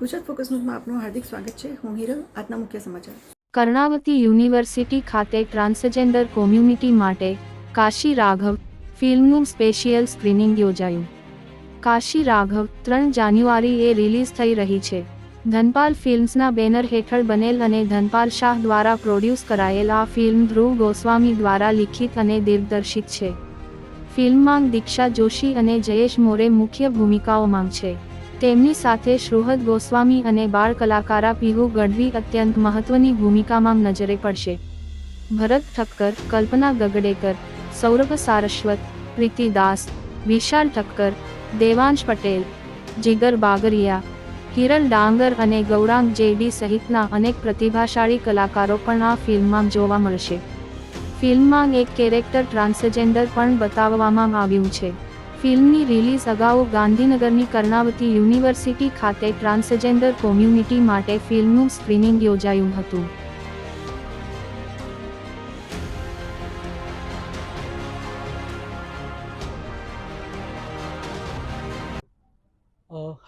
Gujarat focus ન્યૂઝમાં આપનું હાર્દિક સ્વાગત છે. હું હિરલ, આજના મુખ્ય સમાચાર. કર્ણાવતી યુનિવર્સિટી ખાતે ટ્રાન્સજેન્ડર કોમ્યુનિટી માટે કાશી રાઘવ ફિલ્મનું સ્પેશિયલ સ્ક્રીનિંગ યોજાયું. કાશી રાઘવ ત્રણ જાન્યુઆરીએ રિલીઝ થઈ રહી છે. ધનપાલ ફિલ્મ્સના બેનર હેઠળ બનેલ અને ધનપાલ શાહ દ્વારા પ્રોડ્યુસ કરાયેલ આ ફિલ્મ ધ્રુવ ગોસ્વામી દ્વારા લિખિત અને દિગ્દર્શિત છે. ફિલ્મમાં દીક્ષા જોશી અને જયેશ મોરે મુખ્ય ભૂમિકાઓમાં છે. તેમની સાથે શ્રુહદ ગોસ્વામી અને બાળ કલાકારા પીહુ ગઢવી અત્યંત મહત્વની ભૂમિકામાં નજરે પડશે. ભરત ઠક્કર, કલ્પના ગગડેકર, સૌરભ સારસ્વત, પ્રીતિ દાસ, વિશાલ ઠક્કર, દેવાંશ પટેલ, જીગર બાગરિયા, કિરલ ડાંગર અને ગૌરાંગ જેડી સહિતના અનેક પ્રતિભાશાળી કલાકારો પણ આ ફિલ્મમાં જોવા મળશે. ફિલ્મમાં એક કેરેક્ટર ટ્રાન્સજેન્ડર પણ બતાવવામાં આવ્યું છે. ફિલ્મની રિલીઝ અગાઉ ગાંધીનગરની કર્ણાવતી યુનિવર્સિટી ખાતે ટ્રાન્સજેન્ડર કોમ્યુનિટી માટે ફિલ્મનું સ્ક્રીનિંગ યોજાયું હતું.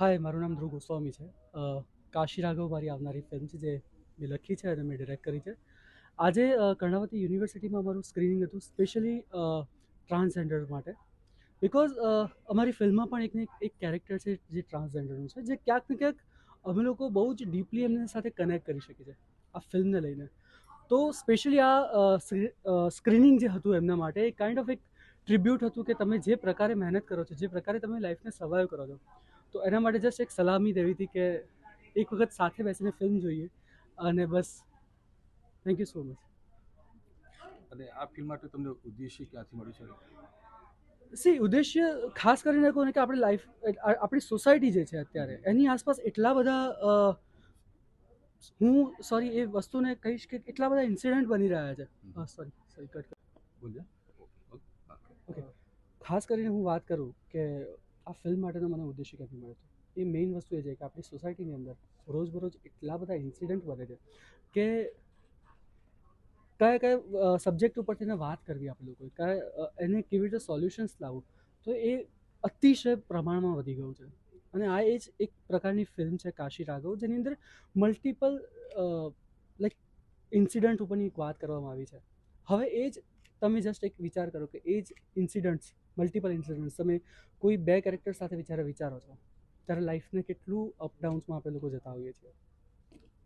હાય, મારું નામ ધ્રુવ ગોસ્વામી છે. કાશી રાઘવ મારી આવનારી ફિલ્મ છે, જે મેં લખી છે અને મેં ડિરેક્ટ કરી છે. આજે કર્ણાવતી યુનિવર્સિટીમાં અમારું સ્ક્રીનિંગ હતું સ્પેશિયલી ટ્રાન્સજેન્ડર માટે. બિકોઝ અમારી ફિલ્મમાં પણ એકને એક એક કેરેક્ટર છે જે ટ્રાન્સજેન્ડરનું છે, જે ક્યાંક ને ક્યાંક અમે લોકો બહુ જ ડીપલી એમની સાથે કનેક્ટ કરી શકીએ છીએ, આ ફિલ્મને લઈને. તો સ્પેશિયલી આ સ્ક્રીનિંગ જે હતું એમના માટે, એ કાઇન્ડ ઓફ એક ટ્રિબ્યુટ હતું કે તમે જે પ્રકારે મહેનત કરો છો, જે પ્રકારે તમે લાઈફને સર્વાઈવ કરો છો. તો એના માટે જસ્ટ એક સલામી દેવી હતી કે એક વખત સાથે બેસીને ફિલ્મ જોઈએ અને બસ. થેન્ક યુ સો મચ અને આ ફિલ્મ માટે તમને ઉદ્દેશ્ય ક્યાંથી મળ્યું છે સી ઉદ્દેશ્ય ખાસ કરીને કહું ને કે આપણી લાઈફ આપણી સોસાયટી જે છે અત્યારે એની આસપાસ એટલા બધા હું સોરી એ વસ્તુને કહીશ કે એટલા બધા ઇન્સિડન્ટ બની રહ્યા છે. સોરી સોરી કટ ઓકે ખાસ કરીને હું વાત કરું કે આ ફિલ્મ માટેનો મને ઉદ્દેશ્ય ક્યાંથી મળ્યો હતો? એ મેઇન વસ્તુ એ છે કે આપણી સોસાયટીની અંદર રોજબરોજ એટલા બધા ઇન્સિડન્ટ બને છે કે કયા કયા સબ્જેક્ટ ઉપર એને વાત કરવી આપણે લોકોએ. કયા એને કેવી રીતે સોલ્યુશન્સ લાવવું તો એ અતિશય પ્રમાણમાં વધી ગયું છે. અને આ એ જ એક પ્રકારની ફિલ્મ છે કાશી રાઘવ, જેની અંદર મલ્ટિપલ લાઈક ઇન્સિડન્ટ ઉપરની એક વાત કરવામાં આવી છે. હવે એ જ તમે જસ્ટ એક વિચાર કરો કે એ જ ઇન્સિડન્ટ્સ મલ્ટિપલ ઇન્સિડન્ટ્સ તમે કોઈ બે કેરેક્ટર સાથે વિચારે વિચારો છો, ત્યારે લાઈફને કેટલું અપડાઉન્સમાં આપણે લોકો જતા હોઈએ છીએ.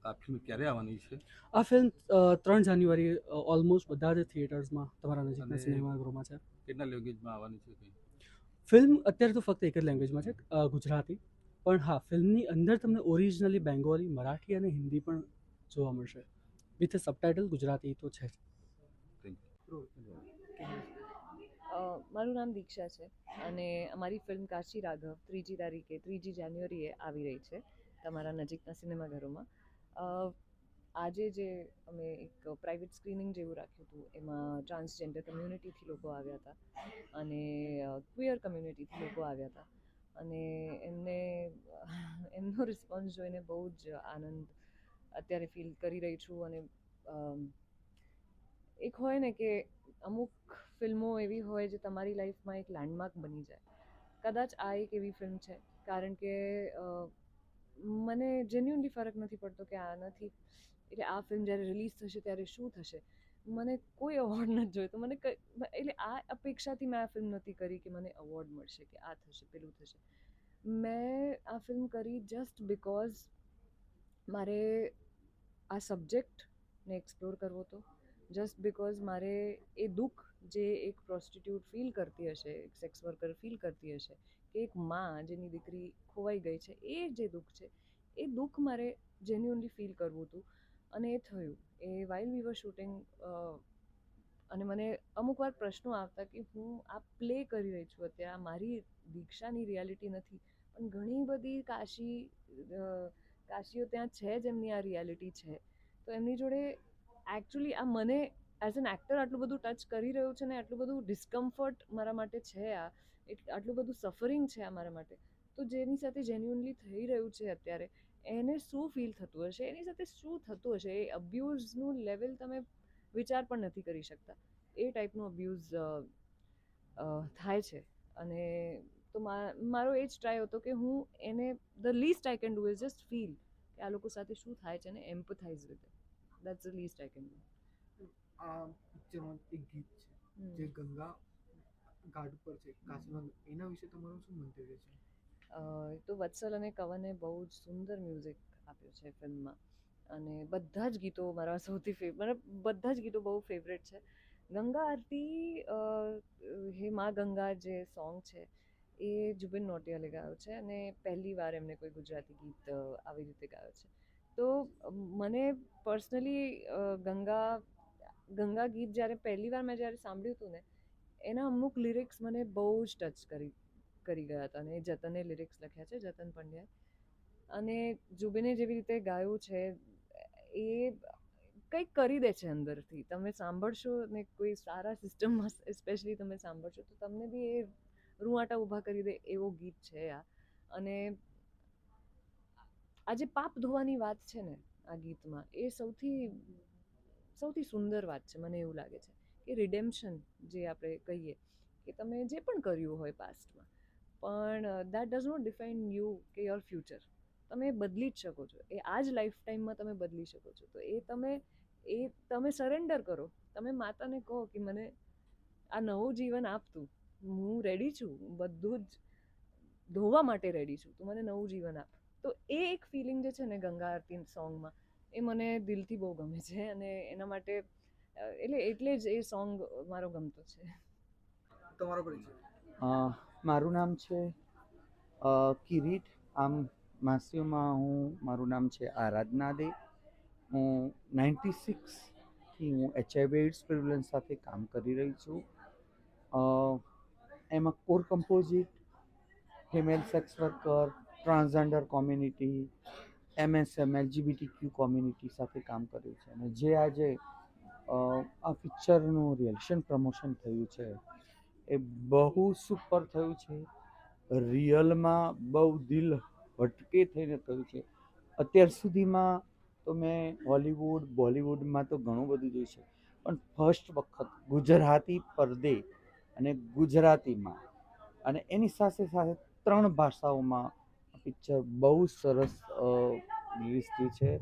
આ ફિલ્મ ક્યારે આવવાની છે? આ ફિલ્મ ત્રણ જાન્યુઆરી ઓલમોસ્ટ બધા જ થિયેટર્સમાં તમારા નજીકના સિનેમાગૃહમાં છે. કેટલા લેંગ્વેજમાં આવવાની છે ફિલ્મ અત્યારે તો ફક્ત એક જ લેંગ્વેજમાં છે ગુજરાતી. પણ હા ફિલ્મની અંદર તમને ઓરિજિનલી બેંગોલી મરાઠી અને હિન્દી પણ જોવા મળશે. વિથ સબટાઇટલ ગુજરાતી તો છે મારું નામ દીક્ષા છે અને અમારી ફિલ્મ કાશી રાઘવ ત્રીજી તારીખે ત્રીજી જાન્યુઆરીએ આવી રહી છે તમારા નજીકના સિનેમાઘરોમાં આજે જે અમે એક પ્રાઇવેટ સ્ક્રીનિંગ જેવું રાખ્યું હતું, એમાં ટ્રાન્સજેન્ડર કમ્યુનિટીથી લોકો આવ્યા હતા અને ક્વિયર કમ્યુનિટીથી લોકો આવ્યા હતા. અને એમને, એમનો રિસ્પોન્સ જોઈને બહુ જ આનંદ અત્યારે ફીલ કરી રહી છું અને એક હોય ને કે અમુક ફિલ્મો એવી હોય જે તમારી લાઈફમાં એક લેન્ડમાર્ક બની જાય. કદાચ આ એક એવી ફિલ્મ છે, કારણ કે મને જેન્યુનલી ફરક નથી પડતો કે આ નથી. એટલે આ ફિલ્મ જ્યારે રિલીઝ થશે ત્યારે શું થશે? મને કોઈ અવોર્ડ નથી જોઈતો મને એટલે આ અપેક્ષાથી મેં આ ફિલ્મ નથી કરી કે મને અવોર્ડ મળશે કે આ થશે, પેલું થશે. મેં આ ફિલ્મ કરી જસ્ટ બિકોઝ મારે આ સબ્જેક્ટને એક્સપ્લોર કરવો હતો. જસ્ટ બિકોઝ મારે એ દુઃખ જે એક પ્રોસ્ટિટ્યૂટ ફીલ કરતી હશે, એક સેક્સ વર્કર ફીલ કરતી હશે કે એક માં જેની દીકરી ખોવાઈ ગઈ છે, એ જે દુઃખ છે, એ દુઃખ મારે જેન્યુઅનલી ફીલ કરવું હતું. અને એ થયું. એ વાઇલ વી વર શૂટિંગ અને મને અમુક વાર પ્રશ્નો આવતા કે હું આ પ્લે કરી રહી છું અત્યારે, આ મારી દીક્ષાની રિયાલિટી નથી. પણ ઘણી બધી કાશી કાશીઓ ત્યાં છે જેમની આ રિયાલિટી છે. તો એમની જોડે એકચ્યુઅલી આ મને એઝ એન એક્ટર આટલું બધું ટચ કરી રહ્યું છે ને, આટલું બધું ડિસ્કમ્ફર્ટ મારા માટે છે આ આટલું બધું સફરિંગ છે આ મારા માટે, તો જેની સાથે જેન્યુનલી થઈ રહ્યું છે અત્યારે, એને શું ફીલ થતું હશે? એની સાથે શું થતું હશે? એ અબ્યુઝનું લેવલ તમે વિચાર પણ નથી કરી શકતા. એ ટાઈપનું અબ્યુઝ થાય છે. અને તો મારો એ જ ટ્રાય હતો કે હું એને the least I can do is just feel કે આ લોકો સાથે શું થાય છે અને empathise with that's the least I can do આ પિક્ચરમાં એક ગીત છે જે ગંગા ઘાટ ઉપર છે કાશીમાં એના વિશે તમારું શું મંતવ્ય છે? તો વત્સલ અને કવને બહુ જ સુંદર મ્યુઝિક આપ્યું છે ફિલ્મમાં. અને બધા જ ગીતો મારા સૌથી ફેવ મતલબ બધા જ ગીતો બહુ ફેવરેટ છે. ગંગા આરતી હે મા ગંગા જે સોંગ છે એ જુબિન નોટિયાલે ગાયો છે અને પહેલી વાર એમને કોઈ ગુજરાતી ગીત આવી રીતે ગાયો છે. તો મને પર્સનલી ગંગા ગંગા ગીત જ્યારે પહેલી વાર મેં જ્યારે સાંભળ્યું હતું ને, એના અમુક લિરિક્સ મને બહુ જ ટચ કરી કરી ગયા હતા અને એ જતને લિરિક્સ લખ્યા છે, જતન પંડ્યાએ અને જુબિને જેવી રીતે ગાયું છે, એ કંઈક કરી દે છે અંદરથી. તમે સાંભળશો ને કોઈ સારા સિસ્ટમમાં સ્પેશિયલી તમે સાંભળશો, તો તમને બી એ રૂવાટા ઊભા કરી દે એવો ગીત છે આ. અને આ જે પાપ ધોવાની વાત છે ને, આ ગીતમાં, એ સૌથી સૌથી સુંદર વાત છે, મને એવું લાગે છે કે રિડેમ્પશન જે આપણે કહીએ કે તમે જે પણ કર્યું હોય પાસ્ટમાં પણ that does not define you કે યોર ફ્યુચર તમે બદલી જ શકો છો. એ આ જ લાઈફ ટાઈમમાં તમે બદલી શકો છો. તો એ તમે એ તમે સરેન્ડર કરો. તમે માતાને કહો કે મને આ નવું જીવન આપતું હું રેડી છું. બધું જ ધોવા માટે રેડી છું. તું મને નવું જીવન આપ. તો એ એક ફિલિંગ જે છે ને ગંગા આરતી સોંગમાં એ મને દિલથી બહુ ગમે છે અને એના માટે એટલે એટલે જ એ સોંગ મારો ગમતો છે. તમારો પરિચય? મારું નામ છે કિરીટ. આમ માસીઓમાં હું મારું નામ છે આરાધના દે. હું નાઇન્ટી સિક્સથી હું એચઆઈવી એડ્સ પ્રિવલન્સ સાથે કામ કરી રહી છું. એમાં core composite female sex worker transgender community MSM LGBT Q community સાથે કામ કર્યું છે. અને જે આજે આ પિક્ચરનું રિએક્શન પ્રમોશન થયું છે, એ બહુ સુપર થયું છે. રિયલમાં બહુ દિલ હટકે થઈને થયું છે. અત્યાર સુધીમાં તો મેં હોલિવૂડ બોલિવૂડમાં તો ઘણું બધું જોયું છે. પણ ફર્સ્ટ વખત ગુજરાતી પડદે અને ગુજરાતીમાં અને એની સાથે સાથે ત્રણ ભાષાઓમાં પિક્ચર બહુ સરસ રિલીઝ થઈ છે.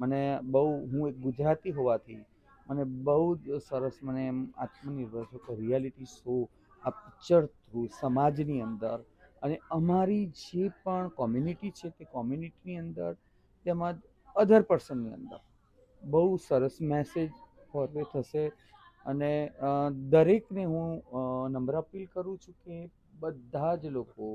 મને બહુ, હું એક ગુજરાતી હોવાથી મને બહુ જ સરસ મને એમ આત્મનિર્ભર છું કે રિયાલિટી શો આ પિક્ચર થ્રુ સમાજની અંદર અને અમારી જે પણ કોમ્યુનિટી છે તે કોમ્યુનિટીની અંદર તેમજ અધર પર્સનની અંદર. બહુ સરસ મેસેજ ફોરવે થશે અને દરેકને હું નમ્ર અપીલ કરું છું કે બધા જ લોકો